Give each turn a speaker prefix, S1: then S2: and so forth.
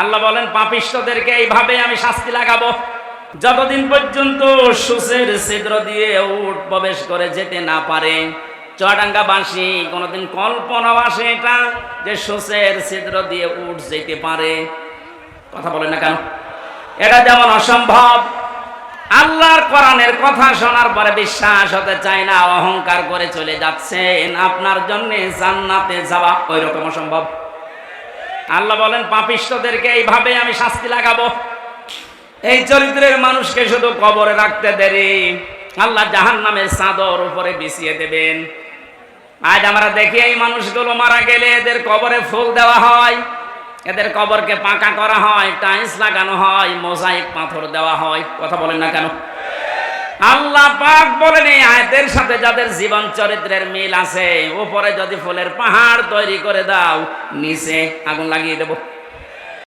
S1: আল্লাহ বলেন পাপিষ্টদেরকে এইভাবে আমি শাস্তি লাগাবো। যতদিন পর্যন্ত সুসের ছিদ্র দিয়ে উট প্রবেশ করে যেতে না পারে চুয়াডাঙ্গা বাসী কোনোদিন কল্পনা আসে এটা, যে সুসের ছিদ্র দিয়ে উঠ যেতে পারে। কথা বলে না কেন? এটা যেমন অসম্ভব, আল্লাহর কোরআনের কথা শোনার পরে বিশ্বাস হতে চায় না, অহংকার করে চলে যাচ্ছেন, আপনার জন্য জান্নাতে যাওয়া ওই রকম অসম্ভব। আল্লাহ বলেন পাপিষ্টদেরকে এইভাবে আমি শাস্তি লাগাবো। এই চরিত্রের মানুষকে শুধু কবরে রাখতে দেরি। আল্লাহ জাহান নামের চাদর উপরে বিছিয়ে দেবেন। আজ আমরা দেখি এই মানুষগুলো মারা গেলে এদের কবরে ফুল দেওয়া হয়, এদের কবরকে পাকা করা হয়, টাইলস লাগানো হয়, মোজাইক পাথর দেওয়া হয়। কথা বলেন না কেন? আল্লাহ পাক বলেন এই আয়াতের সাথে যাদের জীবন চরিত্রের মিল আছে, উপরে যদি ফুলের পাহাড় তৈরি করে দাও, নিচে আগুন লাগিয়ে দেবো।